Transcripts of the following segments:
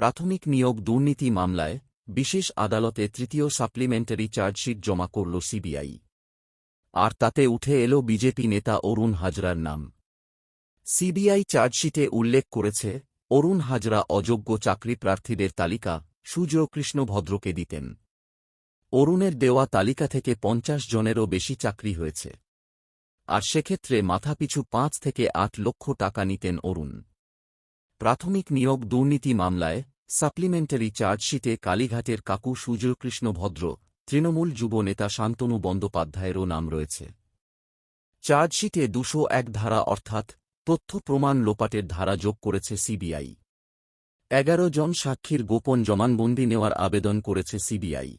প্রাথমিক নিয়োগ দুর্নীতি মামলায় বিশেষ আদালতে তৃতীয় সাপ্লিমেন্টারি চার্জশিট জমা করল সিবিআই। আর তাতে উঠে এল বিজেপি নেতা অরুণ হাজরার নাম। সিবিআই চার্জশিটে উল্লেখ করেছে, অরুণ হাজরা অযোগ্য চাকরি প্রার্থীদের তালিকা সূর্যকৃষ্ণ ভদ্রকে দিতেন। অরুণের দেওয়া তালিকা থেকে পঞ্চাশ জনেরও বেশি চাকরি হয়েছে। আর সেক্ষেত্রে মাথাপিছু পাঁচ থেকে আট লক্ষ টাকা নিতেন অরুণ। প্রাথমিক নিয়োগ দুর্নীতি মামলায় সাপ্লিমেন্টারি চার্জশিটে কালীঘাটের কাকু সূর্যকৃষ্ণ ভদ্র, তৃণমূল যুব নেতা শান্তনু বন্দ্যোপাধ্যায়েরও নাম রয়েছে। চার্জশিটে দুশো এক ধারা অর্থাৎ তথ্য প্রমাণ লোপাটের ধারা যোগ করেছে সিবিআই। এগারো জন সাক্ষীর গোপন জমানবন্দি নেওয়ার আবেদন করেছে সিবিআই।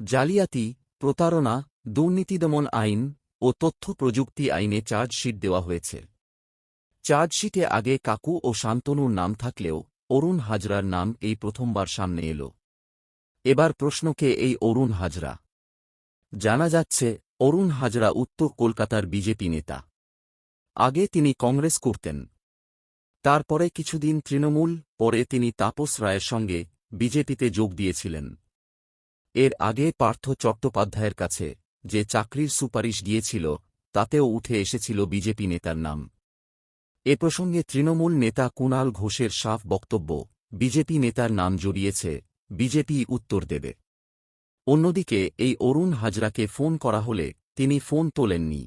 জালিয়াতি, প্রতারণা দুর্নীতি দমন আইন ও তথ্য প্রযুক্তি আইনে চার্জশিট দেওয়া হয়েছে। চার্জশিটে আগে কাকু ও শান্তনুর নাম থাকলেও অরুণ হাজরার নাম এই প্রথমবার সামনে এল। এবার প্রশ্নকে এই অরুণ হাজরা? জানা যাচ্ছে, অরুণ হাজরা উত্তর কলকাতার বিজেপি নেতা। আগে তিনি কংগ্রেস করতেন। তারপরে কিছুদিন তৃণমূল, পরে তিনি তাপস রায়ের সঙ্গে বিজেপিতে যোগ দিয়েছিলেন। এর আগে পার্থ চট্টোপাধ্যায়ের কাছে যে চাকরির সুপারিশ গিয়েছিল তাতেও উঠে এসেছিল বিজেপি নেতার নাম। এ প্রসঙ্গে তৃণমূল নেতা কুণাল ঘোষের সাফ বক্তব্য, বিজেপি নেতার নাম জড়িয়েছে, বিজেপি উত্তর দেবে। অন্যদিকে, এই অরুণ হাজরাকে ফোন করা হলে তিনি ফোন তোলেননি।